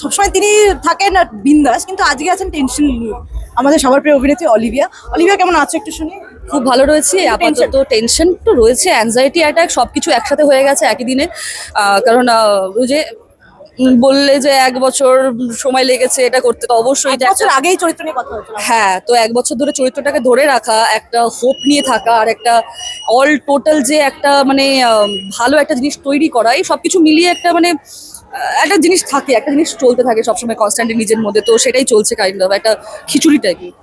সবসময় তিনি থাকেন বিন্দাস কিন্তু আজকে আছেন টেনশন আমাদের সবার প্রিয় অভিনেত্রী অলিভিয়া। অলিভিয়া কেমন আছো একটু শুনি? খুব ভালো রয়েছে আপাতত টেনশন তো রয়েছে অ্যাংজাইটি অ্যাটাক সব কিছু একসাথে হয়ে গেছে একই দিনে। কারণ ওই যে বললে যে এক বছর সময় লেগেছে এটা করতে তো অবশ্যই এটা বছর আগেই চরিত্র নিয়ে কথা হ্যাঁ তো এক বছর ধরে চরিত্রটাকে ধরে রাখা একটা হোপ নিয়ে থাকা আর একটা অল টোটাল যে একটা মানে ভালো একটা জিনিস তৈরি করা এই সবকিছু মিলিয়ে একটা মানে একটা জিনিস থাকে, একটা জিনিস চলতে থাকে সবসময় কনস্ট্যান্টলি নিজের মধ্যে, তো সেটাই চলছে কাইন্ড অফ একটা খিচুড়ি টাইপের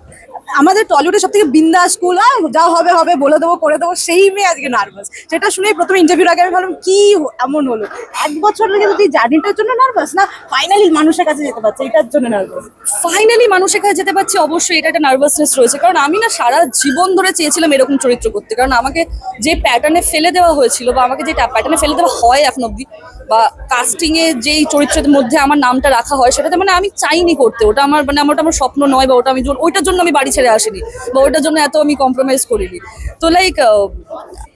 আমাদের টলিউডের সব থেকে বিন্দাস স্কুল যা হবে হবে, বলে দেবো, করে দেবো, সেই মেয়ে আজকে নার্ভাস সেটা শুনেই প্রথমে ইন্টারভিউর আগে আমি ভাবলাম, কি এমন হলো? এক বছর লেগে তুই জার্নিটার জন্য নার্ভাস না ফাইনালি মানুষের কাছে যেতে পারছে, এটার জন্য নার্ভাস ফাইনালি মানুষের কাছে যেতে পারছি, অবশ্যই এটা একটা নার্ভাসনেস রয়েছে। কারণ আমি না সারা জীবন ধরে চেয়েছিলাম এরকম চরিত্র করতে। কারণ আমাকে যে প্যাটার্নে ফেলে দেওয়া হয়েছিল বা আমাকে যে প্যাটার্নে ফেলে দেওয়া হয় এখন অব্দি বা কাস্টিং এ যেই চরিত্রের মধ্যে আমার নামটা রাখা হয়, সেটাতে মানে আমি চাইনি করতে। ওটা আমার মানে আমার ওটা আমার স্বপ্ন নয় বা ওটা আমি ওইটার জন্য আমি বাড়ি ছেড়ে আসিনি বা ওইটার জন্য এত আমি কম্প্রোমাইজ করিনি। তো লাইক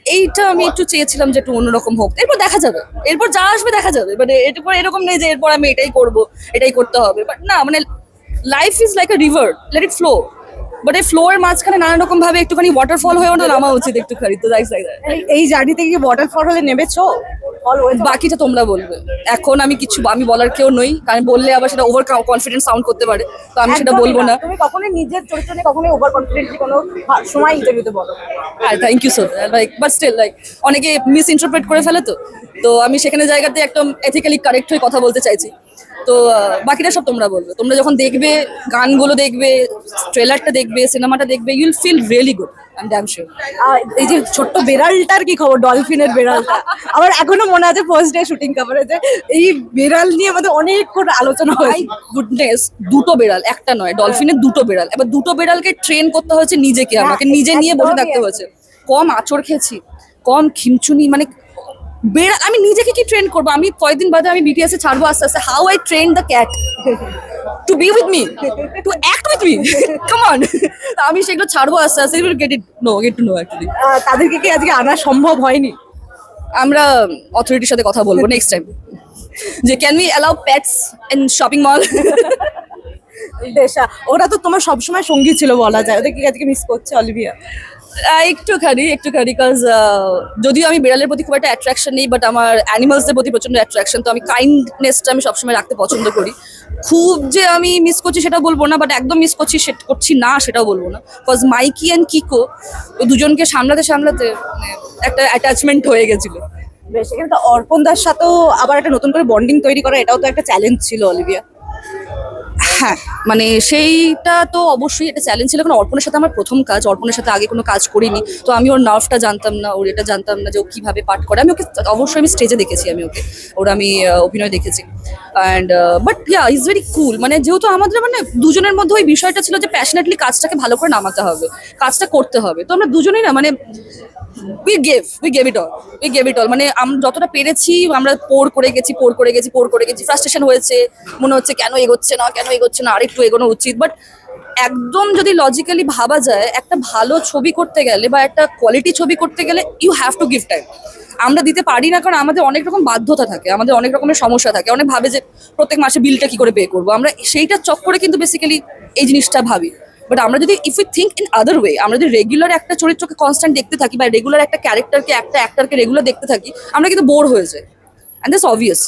এইটা আমি একটু চেয়েছিলাম যে একটু অন্যরকম হোক। এরপর দেখা যাবে। এরপর যা আসবে দেখা যাবে। মানে এরপর এরকম নেই যে এরপর আমি এটাই করব, এটাই করতে হবে। বাট না মানে life is like a river let it flow but এই ফ্লো এর মাঝখানে নানা রকম ভাবে একটুখানি ওয়াটারফল হয়ে ওঠা নামা উচিত একটুখানি। তো এই- জার্নিতে কি ওয়াটারফল হলে নেমেছো? বাকিটা তোমরা বলবে। এখন আমি কিছু আমি বলার কেউ নই কারণ বললে আবার সেটা ওভার কনফিডেন্স সাউন্ড করতে পারে। তো আমি সেটা বলব না। তুমি কখনোই নিজের চরিত্র নিয়ে কখনোই ওভার কনফিডেন্টলি কোনো সময় ইন্টারভিউতে বলো। হ্যাঁ thank you so like but still like অনেকে মিস ইন্টারপ্রেট করে ফেলে তো। তো আমি সেখানে জায়গাতে একদম এথিক্যালি কারেক্ট হয়ে কথা বলতে চাইছি। তো বাকিটা সব তোমরা বলবে। তোমরা যখন দেখবে গানগুলো দেখবে ট্রেলারটা দেখবে সিনেমাটা দেখবে you'll feel really good I damn sure আর এই যে ছোট্ট বেড়ালটার কি খবর? ডলফিনের বেড়ালটা? আমার এখনও মনে আছে ফার্স্ট ডে শুটিং কভারেজে এই বেড়াল নিয়ে আমাদের অনেকক্ষণ আলোচনা হয় গুডনেস দুটো বেড়াল একটা নয় ডলফিনের দুটো বেড়াল। এবার দুটো বেড়ালকে ট্রেন করতে হয়েছে নিজেকে আমাকে নিজে নিয়ে বসে থাকতে হয়েছে। কম আচর খেয়েছি কম খিমচুনি মানে বেড়াল আমি নিজেকে কি ট্রেন করব? আমি কয়েকদিন বাদে আমি বিটিএস এ ছাড়বো? আস্তে আস্তে how I train the cat to be with me to act with me come on আমি সেগুলো ছাড়বো আস্তে আস্তে get it no get to know actually তাদেরকে কি আজকে আনা সম্ভব হয়নি? আমরা অথরিটির সাথে কথা বলব নেক্সট টাইম যে can we allow pets in shopping mall ah, ওরা তো তোমার সবসময় সঙ্গী ছিল বলা যায়। ওদের কি আজকে মিস করছে অলিভিয়া? একটুখানি একটুখানি বিকজ যদিও আমি বিড়ালের প্রতি খুব একটা অ্যাট্রাকশন নেই বাট আমার অ্যানিমালসদের প্রতি প্রচণ্ড অ্যাট্রাকশন তো আমি কাইন্ডনেসটা আমি সবসময় রাখতে পছন্দ করি। খুব যে আমি মিস করছি সেটা বলব না বাট একদম মিস করছি সে, করছি না সেটাও বলব না। বিকজ মাইকি অ্যান্ড কিকো দুজনকে সামলাতে সামলাতে মানে একটা অ্যাটাচমেন্ট হয়ে গেছিল। বেশ, এখানে তো অর্পণ দার সাথেও আবার একটা নতুন করে বন্ডিং তৈরি করা, এটাও তো একটা চ্যালেঞ্জ ছিল, অলিভিয়া। হ্যাঁ মানে সেইটা তো অবশ্যই একটা চ্যালেঞ্জ ছিল। কারণ অর্পণের সাথে আমার প্রথম কাজ, অর্পণের সাথে আগে কোনো কাজ করিনি। তো আমি ওর নার্ভটা জানতাম না, ওর এটা জানতাম না যে ও কীভাবে পাঠ করে। আমি ওকে অবশ্যই আমি স্টেজে দেখেছি আমি ওকে। ওর আমি অভিনয় দেখেছি। And but yeah is very cool মানে যেহেতু আমাদের মানে দুজনের মধ্যে ওই বিষয়টা ছিল যে প্যাশনেটলি কাজটাকে ভালো করে নামাতে হবে, কাজটা করতে হবে। তো আমরা দুজনেই না মানে we gave we gave it all we gave it all মানে আমরা যতটা পেরেছি, আমরা পোর করে গেছি, পোর করে গেছি, পোর করে গেছি। ফ্রাস্ট্রেশন হয়েছে, মনে হচ্ছে কেন এগোচ্ছে না, কেন এগোচ্ছে না, আরেকটু এগোনো উচিত। বাট একদম যদি লজিক্যালি ভাবা যায়, একটা ভালো ছবি করতে গেলে বা একটা কোয়ালিটি ছবি করতে গেলে you have to give time আমরা দিতে পারি না কারণ আমাদের অনেক রকম বাধ্যতা থাকে, আমাদের অনেক রকমের সমস্যা থাকে। অনেক ভাবে যে প্রত্যেক মাসে বিলটা কি করে পে করব? আমরা সেইটা চক্করে কিন্তু বেসিক্যালি এই জিনিসটা ভাবি। বাট আমরা যদি if you think in other way আমরা যদি রেগুলার একটা চরিত্রকে কনস্ট্যান্ট দেখতে থাকি বা রেগুলার একটা ক্যারেক্টারকে একটা অ্যাক্টারকে রেগুলার দেখতে থাকি, আমরা কিন্তু বোর হয়ে যাই। অ্যান্ড দ্যাটস অবভিয়াস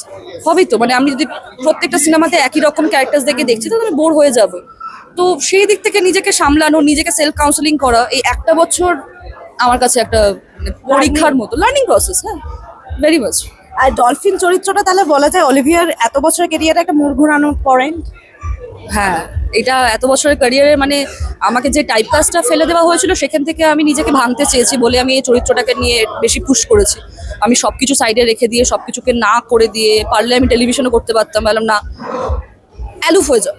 হবেই তো। মানে আমি যদি প্রত্যেকটা সিনেমাতে একই রকম ক্যারেক্টার দেখে দেখছি, তাহলে আমি বোর হয়ে যাব। তো সেই দিক থেকে নিজেকে সামলানো, নিজেকে সেলফ কাউন্সেলিং করা, এই একটা বছর আমার কাছে একটা মানে পরীক্ষার মতো লার্নিং প্রসেস হ্যাঁ? ভেরি মাচ আর ডলফিন চরিত্রটা তাহলে বলা যায় অলিভিয়ার এত বছরের কেরিয়ারে একটা মোড় ঘোরানো পয়েন্ট হ্যাঁ এটা এত বছরের ক্যারিয়ারে মানে আমাকে যে টাইপ কাজটা ফেলে দেওয়া হয়েছিল, সেখান থেকে আমি নিজেকে ভাঙতে চেয়েছি বলে আমি এই চরিত্রটাকে নিয়ে বেশি পুশ করেছি। আমি সব কিছু সাইডে রেখে দিয়ে সব কিছুকে না করে দিয়ে, পারলে আমি টেলিভিশনও করতে পারতাম। বললাম, না অ্যালুফ হয়ে যাও।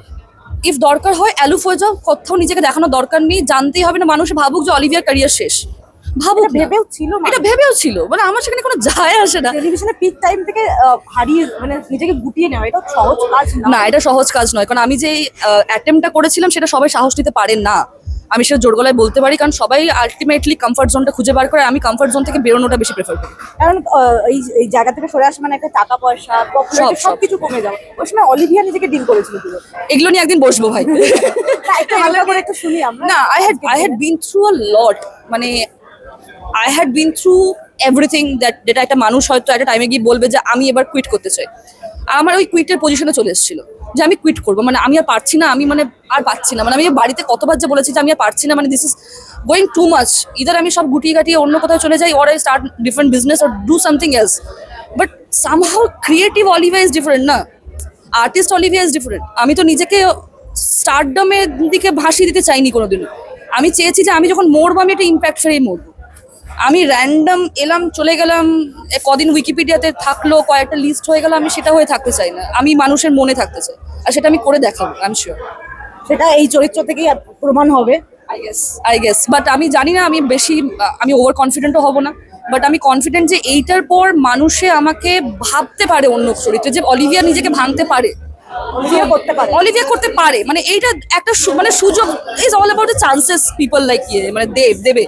ইফ দরকার হয় অ্যালুফ হয়ে যাও। কোথাও নিজেকে দেখানোর দরকার নেই। জানতেই হবে না, মানুষ ভাবুক যে অলিভিয়ার ক্যারিয়ার শেষ। না। ভেবেও ছিল এটা ভেবেও ছিল। মানে আমার সেখানে কোনো যায় আসে না। টেলিভিশনে পিক টাইম থেকে হারিয়ে মানে নিজেকে গুটিয়ে নেওয়া এটা সহজ কাজ না। এটা সহজ কাজ নয়। কারণ আমি যে অ্যাটেম্পটা করেছিলাম সেটা সবাই সাহস নিতে পারেন না। আমি সেটা জোর গলায় বলতে পারি কারণ সবাই আলটিমেটলি কমফর্ট জোনটা খুঁজে বার করে আমি কমফর্ট জোন থেকে বেরোনোটা বেশি প্রেফার করি। কারণ এই এই জায়গা থেকে সরে আসা মানে একটা টাকা পয়সা সব, সব। সবকিছু কমে যাবে ওই সময় অলিভিয়া নিজেকে ডিল করেছিল এগুলো নিয়ে একদিন বসবো ভাই। তা একটু হালকা করে একটু শুনি আমরা। না I had I had been through a lot মানে I had been through everything that যেটা একটা মানুষ হয়তো একটা টাইমে গিয়ে বলবে যে আমি এবার কুইট করতে চাই। আমার ওই কুইটের পজিশনে চলে এসেছিল যে আমি কুইট করব। মানে আমি আর পারছি না, আমি মানে আর পাচ্ছি না। মানে আমি বাড়িতে কতবার যে বলেছি যে আমি আর পারছি না মানে this is going too much either আমি সব গুটিয়ে কাটিয়ে অন্য কোথাও চলে যাই or I start different business or do something else but somehow creative Oliva is different না? আর্টিস্ট অলিভিয়া ইজ ডিফারেন্ট আমি তো নিজেকে স্টারডমের দিকে ভাসিয়ে দিতে চাইনি কোনোদিনও। আমি চেয়েছি যে আমি যখন মরবো, আমি একটা ইম্প্যাক্ট ফেরেই মরবো। আমি র্যান্ডম এলাম চলে গেলাম কদিন উইকিপিডিয়াতে থাকল কয়েকটা লিস্ট হয়ে গেল আমি সেটা হয়ে থাকতে চাই না। আমি মানুষের মনে থাকতে চাই আর সেটা আমি করে দেখাবো আই এম শিওর সেটা এই চরিত্র থেকেই প্রমাণ হবে। I guess I guess but আমি জানি না আমি বেশি আমি ওভার কনফিডেন্টও হব না। বাট আমি কনফিডেন্ট যে এইটার পর মানুষে আমাকে ভাবতে পারে অন্য চরিত্রে যে অলিভিয়া নিজেকে ভাঙতে পারে। অলিভিয়া করতে পারে। অলিভিয়া করতে পারে। মানে এইটা একটা মানে সুযোগ is all about chances people like ইয়ে মানে দেব দেবে।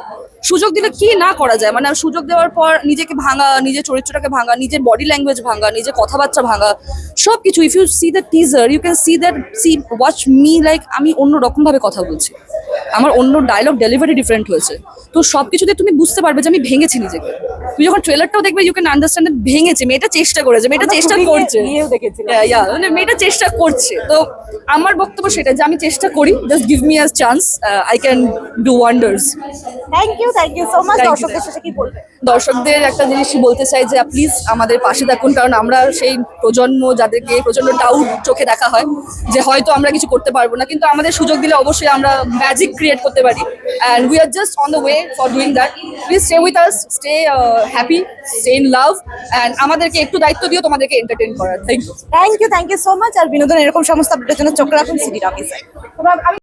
সুযোগ দিলে কি না করা যায়? মানে সুযোগ দেওয়ার পর নিজেকে ভাঙা নিজের চরিত্রটাকে ভাঙা নিজের বডি ল্যাঙ্গুয়েজ ভাঙা নিজের কথাবার্তা ভাঙা সব কিছু if you see the teaser you can see that see watch me like আমি অন্য রকম ভাবে কথা বলছি। আমার অন্য ডায়লগ ডেলিভারি ডিফারেন্ট হয়েছে। তো সব কিছুতে তুমি বুঝতে পারবে যে আমি ভেঙেছি নিজেকে। তুমি যখন ট্রেলারটাও দেখবে ইউ ক্যান আন্ডারস্ট্যান্ড ভেঙেছে। মেয়েটা চেষ্টা করেছে মেয়েটা চেষ্টা করছে। মানে মেয়েটা চেষ্টা করছে। তো আমার বক্তব্য সেটা যে আমি চেষ্টা করি just give me a chance I can do wonders thank you thank you so much দর্শকদের সাথে কি বলবে দর্শকদের একটা জিনিস বলতে চাই যে প্লিজ আমাদের পাশে থাকুন কারণ আমরা সেই প্রজন্ম যাদেরকে প্রচণ্ড ডাউট চোখে দেখা হয় যে হয়তো আমরা কিছু করতে পারব না কিন্তু আমাদের সুযোগ দিলে অবশ্যই আমরা ম্যাজিক ক্রিয়েট করতে পারি। And we are just on the way for doing that please stay with us stay happy stay in love and আমাদেরকে একটু দায়িত্ব দিও, তোমাদেরকে এন্টারটেন করার। Thank you thank you thank you so much আর বিনোদন এরকম সমস্ত আপডেটের জন্য চোখ রাখুন সিটি অফিসে